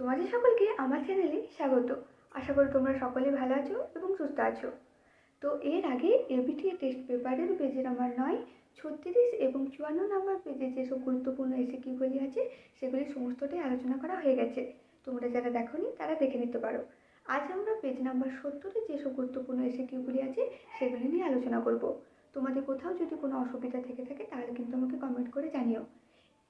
তোমাদের সকলকে আমার চ্যানেলে স্বাগত। আশা করি তোমরা সকলে ভালো আছো এবং সুস্থ আছো। তো এর আগে এবিটিএ টেস্ট পেপারের পেজে নাম্বার নয়, ছত্রিশ এবং চুয়ান্ন নাম্বার পেজে যেসব গুরুত্বপূর্ণ এসিকিউগুলি আছে, সেগুলি সমস্তটাই আলোচনা করা হয়ে গেছে। তোমরা যারা দেখোনি, তারা দেখে নিতে পারো। আজ আমরা পেজ নাম্বার সত্তরে যেসব গুরুত্বপূর্ণ এসিকিউগুলি আছে, সেগুলি নিয়ে আলোচনা করব। তোমাদের কোথাও যদি কোনো অসুবিধা থেকে থাকে, তাহলে কিন্তু আমাকে কমেন্ট করে জানিও।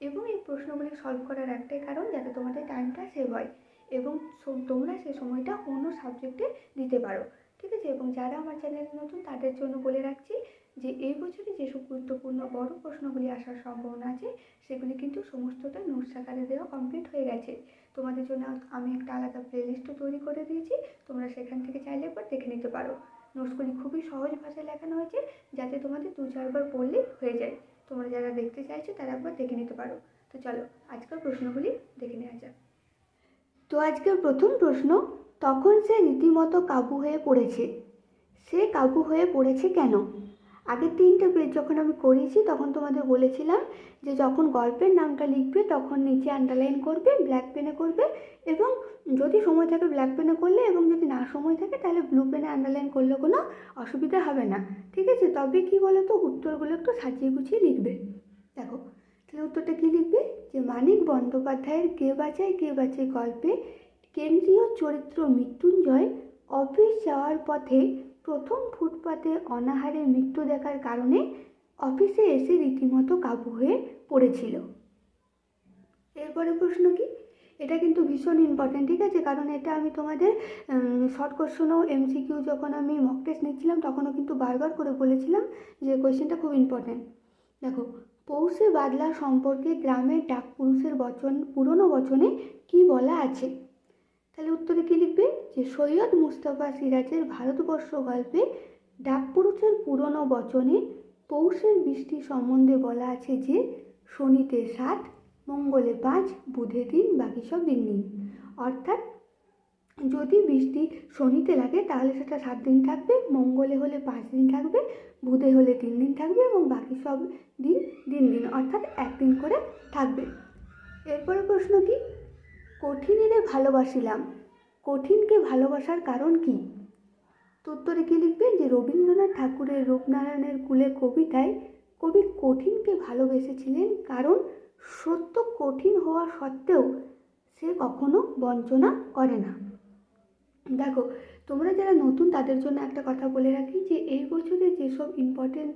এবং এই প্রশ্নগুলি সলভ করার একটাই কারণ যাতে তোমাদের টাইমটা সেভ হয় এবং তোমরা সেই সময়টা অন্য সাবজেক্টে দিতে পারো। ঠিক আছে? এবং যারা আমার চ্যানেলে নতুন, তাদের জন্য বলে রাখছি যে, এই বছরে যেসব গুরুত্বপূর্ণ বড় প্রশ্নগুলি আসার সম্ভাবনা আছে, সেগুলি কিন্তু সমস্তটা নোটস আকারে দেওয়া কমপ্লিট হয়ে গেছে। তোমাদের জন্য আমি একটা আলাদা প্লেলিস্টও তৈরি করে দিয়েছি, তোমরা সেখান থেকে চাইলে একবার দেখে নিতে পারো। নোটসগুলি খুবই সহজ ভাষায় লেখানো হয়েছে, যাতে তোমাদের দু চারবার পড়লেই হয়ে যায়। চাইছো তারা একবার দেখে নিতে পারো। তো চলো, আজকের প্রশ্নগুলি দেখে নেওয়া যাক। তো আজকের প্রথম প্রশ্ন, তখন সে রীতিমতো কাবু হয়ে পড়েছে। সে কাবু হয়ে পড়েছে কেন? আগের তিনটে পেজ যখন আমি করিয়েছি তখন তোমাদের বলেছিলাম যে যখন গল্পের নামটা লিখবে, তখন নিচে আন্ডারলাইন করবে ব্ল্যাক পেনে করবে এবং যদি সময় থাকে ব্ল্যাক পেনে করলে এবং যদি না সময় থাকে, তাহলে ব্লু পেনে আন্ডারলাইন করলে কোনো অসুবিধা হবে না। ঠিক আছে? তবে কি বলো তো উত্তরগুলো একটু সাজিয়ে গুছিয়ে লিখবে। দেখো, তাহলে উত্তরটা কী লিখবে? যে মানিক বন্দ্যোপাধ্যায়ের কে বাঁচায় কে বাঁচায় গল্পে কেন্দ্রীয় চরিত্র মৃত্যুঞ্জয় অফিস যাওয়ার পথে প্রথম ফুটপাতে অনাহারে মৃত্যু দেখার কারণে অফিসে এসে রীতিমতো কাবু হয়ে পড়েছিল। এরপরে প্রশ্ন কি? এটা কিন্তু ভীষণ ইম্পর্টেন্ট ঠিক আছে? কারণ এটা আমি তোমাদের শর্ট কোশ্চেনও এমসিকিউ যখন আমি মক টেস্ট নিচ্ছিলাম, তখনও কিন্তু বারবার করে বলেছিলাম যে কোয়েশ্চেনটা খুব ইম্পর্টেন্ট দেখো পৌষে বাদলা সম্পর্কে গ্রামের ডাক পুরুষের বচন, পুরনো বচনে কি বলা আছে? তাহলে উত্তরে কী লিখবে? যে সৈয়দ মুস্তফা সিরাজের ভারতবর্ষ গল্পে ডাক পুরুষের পুরনো বচনে পৌষের বৃষ্টি সম্বন্ধে বলা আছে যে, শনিতে সাত, মঙ্গলে পাঁচ, বুধে তিন, বাকি সব দিন নিন। অর্থাৎ যদি বৃষ্টি শনিতে লাগে, তাহলে সেটা সাত দিন থাকবে, মঙ্গলে হলে পাঁচ দিন থাকবে, বুধে হলে তিন দিন থাকবে এবং বাকি সব দিন দিন দিন, অর্থাৎ একদিন করে থাকবে। এরপরে প্রশ্ন কি? কঠিনেরে ভালোবাসিলাম। কঠিনকে ভালোবাসার কারণ কি? উত্তরে কী লিখবে যে, রবীন্দ্রনাথ ঠাকুরের রূপনারায়ণের কুলে কবিতায় কবি কঠিনকে ভালোবেসেছিলেন কারণ সত্য কঠিন হওয়া সত্ত্বেও সে কখনো বঞ্চনা করে না। দেখো তোমরা যারা নতুন, তাদের জন্য একটা কথা বলে রাখি যে, এই বছরে যেসব ইম্পর্টেন্ট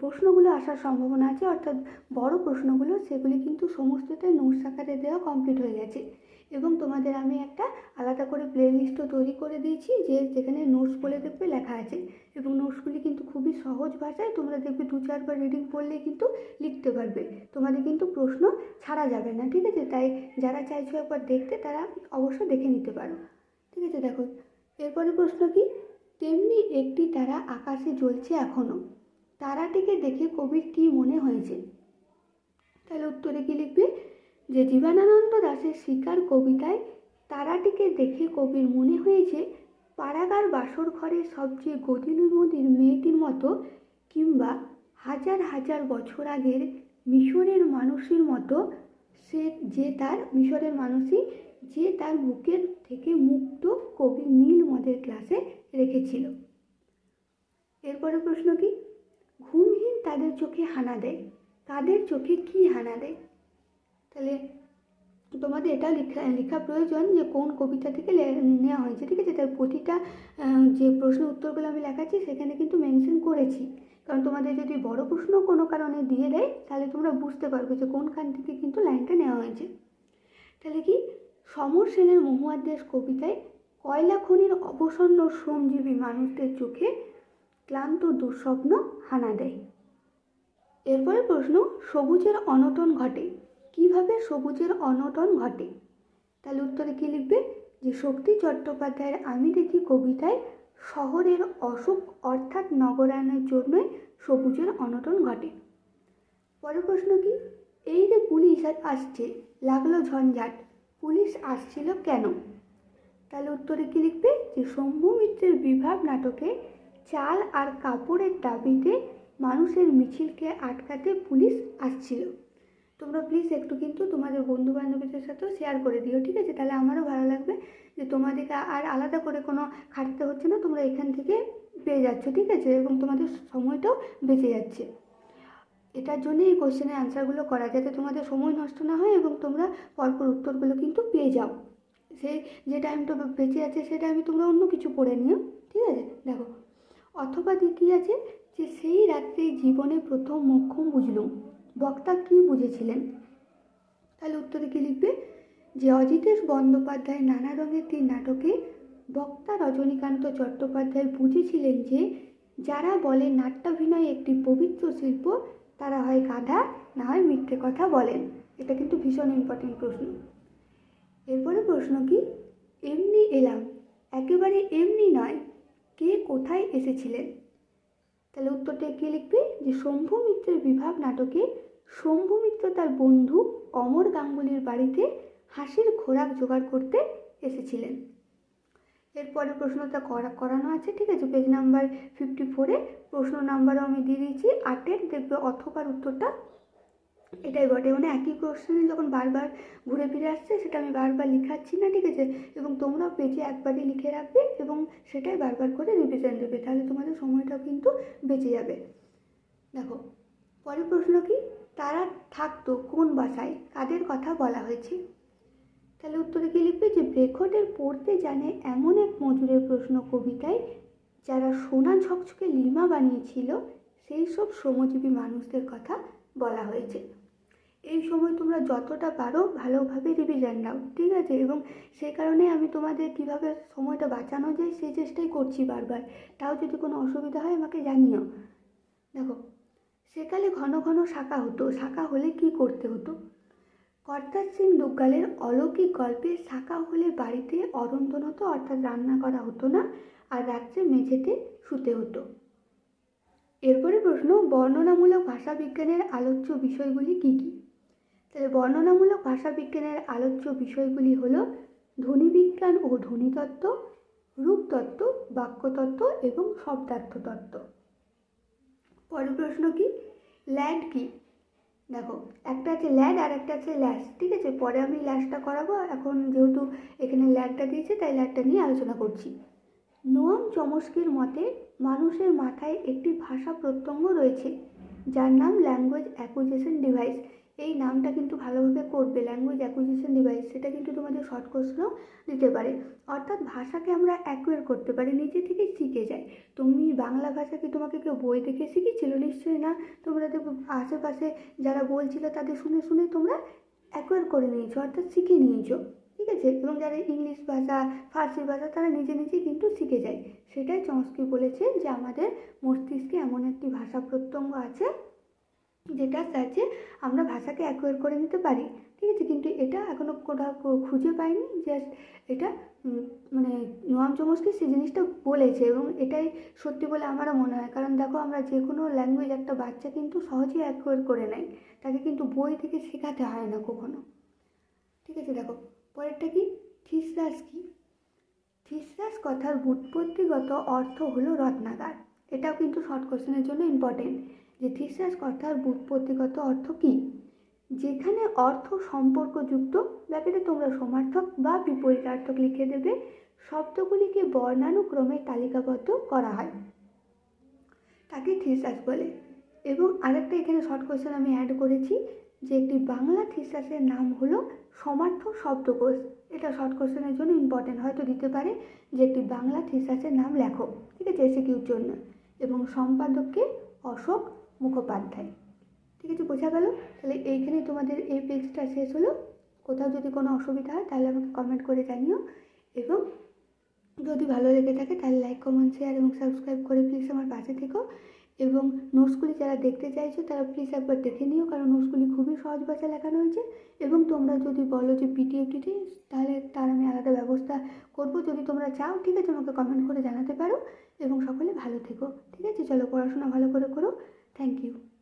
প্রশ্নগুলো আসার সম্ভাবনা আছে, অর্থাৎ বড় প্রশ্নগুলো, সেগুলি কিন্তু সমস্তটাই নোটস আকারে দেওয়া কমপ্লিট হয়ে গেছে। এবং তোমাদের আমি একটা আলাদা করে প্লে লিস্টও তৈরি করে দিয়েছি, যে, যেখানে নোটস বলে দেখবে লেখা আছে। এবং নোটসগুলি কিন্তু খুবই সহজ ভাষায় তোমরা দেখবে দু চারবার রিডিং পড়লেই কিন্তু লিখতে পারবে। তোমাদের কিন্তু প্রশ্ন ছাড়া যাবে না, ঠিক আছে? তাই যারা চাইছো একবার দেখতে, তারা অবশ্যই দেখে নিতে পারো। ঠিক আছে, দেখো। এরপরে প্রশ্ন কি? তেমনি একটি তারা আকাশে জ্বলছে এখনও তারাটিকে দেখে কবির কী মনে হয়েছে? তাহলে উত্তরে কি লিখবে? যে জীবনানন্দ দাশের শিকার কবিতায় তারাটিকে দেখে কবির মনে হয়েছে পাড়াগার বাসর ঘরে সবচেয়ে গদিনুমদির মেয়েটির মতো কিংবা হাজার হাজার বছর আগের মিশরের মানুষের মতো সে যে তার মিশরের মানুষই যে তার বুকের থেকে মুক্ত কবি নীল মদের গ্লাসে রেখেছিল। এরপরে প্রশ্ন কি? ঘুমহীন তাদের চোখে হানা দেয়। তাদের চোখে কি হানা দেয়? তাহলে তোমাদের এটা লেখা লেখা প্রয়োজন যে কোন কবিতা থেকে নেওয়া হয়েছে, ঠিক আছে? তার প্রতিটা যে প্রশ্ন উত্তরগুলো আমি লেখাচ্ছি, সেখানে কিন্তু মেনশন করেছি। কারণ তোমাদের যদি বড় প্রশ্ন কোনো কারণে দিয়ে দেয়, তাহলে তোমরা বুঝতে পারবে যে কোনখান থেকে কিন্তু লাইনটা নেওয়া হয়েছে। তাহলে কি? সমর সেনের মহুয়ার দেশ কবিতায় কয়লা খনির অবসন্ন শ্রমজীবী মানুষদের চোখে ক্লান্ত দুঃস্বপ্ন হানা দেয়। এরপরে প্রশ্ন, সবুজের অনটন ঘটে। কীভাবে সবুজের অনটন ঘটে? তাহলে উত্তরে কী লিখবে? যে শক্তি চট্টোপাধ্যায়ের আমি দেখি কবিতায় শহরের অসুখ অর্থাৎ নগরায়নের জন্যই সবুজের অনটন ঘটে। পরের প্রশ্ন কি? এই যে পুলিশ আসছে, লাগল ঝঞ্ঝাট। পুলিশ আসছিল কেন? তাহলে উত্তরে কী লিখবে? যে শম্ভু মিত্রের বিভাগ নাটকে চাল আর কাপড়ের দাবিতে মানুষের মিছিলকে আটকাতে পুলিশ আসছিল। তোমরা প্লিজ একটু কিন্তু তোমাদের বন্ধু বান্ধবীদের সাথেও শেয়ার করে দিও, ঠিক আছে? তাহলে আমারও ভালো লাগবে যে তোমাদেরকে আর আলাদা করে কোনো খাটতে হচ্ছে না, তোমরা এখান থেকে পেয়ে যাচ্ছ, ঠিক আছে? এবং তোমাদের সময়টাও বেঁচে যাচ্ছে। এটার জন্য এই কোশ্চেনের অ্যান্সারগুলো করা, যাতে তোমাদের সময় নষ্ট না হয় এবং তোমরা পরপর উত্তরগুলো কিন্তু পেয়ে যাও। সেই যে টাইমটা বেঁচে আছে সে টাইমে তোমরা অন্য কিছু পড়ে নিও, ঠিক আছে? দেখো, অথবা কী আছে যে সেই রাত্রে জীবনে প্রথম মোক্ষম বুঝলুম। বক্তা কী বুঝেছিলেন? তাহলে উত্তরে কী লিখবে? যে অজিতেশ বন্দ্যোপাধ্যায় নানা রঙের তিন নাটকে বক্তা রজনীকান্ত চট্টোপাধ্যায় বুঝেছিলেন যে যারা বলে নাট্যাভিনয় একটি পবিত্র শিল্প তারা হয় গাধা না হয় মিথ্যে কথা বলেন। এটা কিন্তু ভীষণ ইম্পর্টেন্ট প্রশ্ন। এরপরে প্রশ্ন কি? এমনি এলাম। একেবারে এমনি নয়। কে কোথায় এসেছিলেন? তাহলে উত্তরটা কী লিখবে? যে শম্ভু মিত্রের বিভাগ নাটকে শম্ভু মিত্র তার বন্ধু অমর গাঙ্গুলির বাড়িতে হাসির খোরাক জোগাড় করতে এসেছিলেন। এরপরে প্রশ্নটা করা করানো আছে, ঠিক আছে? পেজ নাম্বার ফিফটি ফোরে প্রশ্ন নাম্বারও আমি দিয়ে দিয়েছি আটের দেখবে অথবার উত্তরটা এটাই বটে। মানে একই কোশ্চেনে যখন বারবার ঘুরে ফিরে আসছে, সেটা আমি বারবার লিখাচ্ছি না, ঠিক আছে? এবং তোমরাও পেজে একবারই লিখে রাখবে এবং সেটাই বারবার করে রিভিশন দেবে। তাহলে তোমাদের সময়টাও কিন্তু বেঁচে যাবে। দেখো, পরের প্রশ্ন কি? তারা থাকতো কোন বাসায়? কাদের কথা বলা হয়েছে? তাহলে উত্তরে কি লিখবে যে ব্রেখটের পড়তে জানে এমন এক মজুরের প্রশ্ন কবিতায় যারা সোনা ঝকঝকে লিমা বানিয়েছিল, সেই সব শ্রমজীবী মানুষদের কথা বলা হয়েছে। এই সময় তোমরা যতটা পারো ভালোভাবে রিভিশন দাও ঠিক আছে? এবং সেই কারণে আমি তোমাদের কীভাবে সময়টা বাঁচানো যায় সেই চেষ্টাই করছি বারবার। তাও যদি কোনো অসুবিধা হয় আমাকে জানিও। দেখো, সেকালে ঘন ঘন শাখা হতো। শাখা হলে কি করতে হতো? কর্তার সিং দুগ্গালের অলৌকিক গল্পে শাখা হলে বাড়িতে অরন্ধন হতো অর্থাৎ রান্না করা হতো না আর রাত্রে মেঝেতে শুতে হতো। এরপরে প্রশ্ন, বর্ণনামূলক ভাষা বিজ্ঞানের আলোচ্য বিষয়গুলি কী কী? তাহলে বর্ণনামূলক ভাষা বিজ্ঞানের আলোচ্য বিষয়গুলি হল ধ্বনিবিজ্ঞান ও ধ্বনিতত্ত্ব, রূপতত্ত্ব, বাক্যতত্ত্ব এবং শব্দার্থ তত্ত্ব পরের প্রশ্ন কি? ল্যান্ড কি? দেখো, একটা আছে ল্যাড আর একটা আছে ল্যাশ, ঠিক আছে? পরে আমি ল্যাশটা করাবো এখন যেহেতু এখানে ল্যাডটা দিয়েছে, তাই ল্যাডটা নিয়ে আলোচনা করছি। নোয়াম চমস্কির মতে, মানুষের মাথায় একটি ভাষা প্রত্যঙ্গ রয়েছে, যার নাম ল্যাঙ্গুয়েজ অ্যাকুইজিশন ডিভাইস এই নামটা কিন্তু ভালোভাবে করবে ল্যাঙ্গুয়েজ অ্যাকুইজিশন ডিভাইস সেটা কিন্তু তোমাদের শর্ট কোশ্চেনও দিতে পারে। অর্থাৎ ভাষাকে আমরা অ্যাকুয়ার করতে পারি, নিজে থেকে শিখে যাই। তুমি বাংলা ভাষাকে তোমাকে কেউ বই দেখে শিখেছিল নিশ্চয়ই না। তোমরা আশেপাশে যারা বলছিল তাদের শুনে শুনে তোমরা অ্যাকুয়ার করে নিয়েছো, অর্থাৎ শিখে নিয়েছো, ঠিক আছে? এবং যারা ইংলিশ ভাষা, ফার্সি ভাষা, তারা নিজে নিজে কিন্তু শিখে যায়। সেটাই চমস্কি বলেছে যে আমাদের মস্তিষ্কে এমন একটি ভাষা প্রত্যঙ্গ আছে যেটা সাহায্যে আমরা ভাষাকে অ্যাকোয়ার করে নিতে পারি। ঠিক আছে, কিন্তু এটা এখনও কোথাও খুঁজে পাইনি জাস্ট এটা মানে নোয়াম চমস্কি সেই জিনিসটা বলেছে এবং এটাই সত্যি বলে আমারও মনে হয়। কারণ দেখো, আমরা যে কোনো ল্যাঙ্গুয়েজ একটা বাচ্চা কিন্তু সহজেই অ্যাকোয়ার করে নেয়। তাকে কিন্তু বই থেকে শেখাতে হয় না কখনো। ঠিক আছে, দেখো, পরেরটা কি? থিসরাস কি? থিসরাস কথার বুৎপত্তিগত অর্থ হলো রত্নাগার এটাও কিন্তু শর্ট কোশ্চেনের জন্য ইম্পর্টেন্ট থিসাস কথার বুৎপত্তিগত অর্থ কী? যেখানে অর্থ সম্পর্কযুক্ত, ব্যাপারে তোমরা সমার্থক বা বিপরীতার্থক লিখে দেবে। শব্দগুলিকে বর্ণানুক্রমে তালিকাবদ্ধ করা হয়। তাকে থিসাস বলে। এবং আরেকটা এখানে শর্ট কোয়েশ্চেন আমি অ্যাড করেছি, যে একটি বাংলা থিসাসের নাম হলো সমার্থ শব্দকোষ। এটা শর্ট কোয়েশ্চেনের জন্য ইম্পর্টেন্ট হয়তো দিতে পারে যে একটি বাংলা থিসাসের নাম লেখো, ঠিক আছে, এসিকিউর জন্য। এবং সম্পাদককে অশোক মুখোপাধ্যায়। ঠিক আছে, বোঝা গেল? তাহলে এইখানে তোমাদের এই পেজটা শেষ হলো। কোথাও যদি কোনো অসুবিধা হয়, তাহলে আমাকে কমেন্ট করে জানিও। এবং যদি ভালো লেগে থাকে, তাহলে লাইক কমেন্ট শেয়ার এবং সাবস্ক্রাইব করে প্লিজ আমার পাশে থেকো। এবং নোটসগুলি যারা দেখতে চাইছো, তারা প্লিজ একবার দেখে নিও, কারণ নোটসগুলি খুবই সহজ ভাষায় লেখানো হয়েছে। এবং তোমরা যদি বলো যে পিটিএফ টিটি তাহলে তার আমি আলাদা ব্যবস্থা করব। যদি তোমরা চাও, ঠিক আছে, আমাকে কমেন্ট করে জানাতে পারো। এবং সকলে ভালো থেকো। ঠিক আছে, চলো, পড়াশোনা ভালো করে করো। Thank you.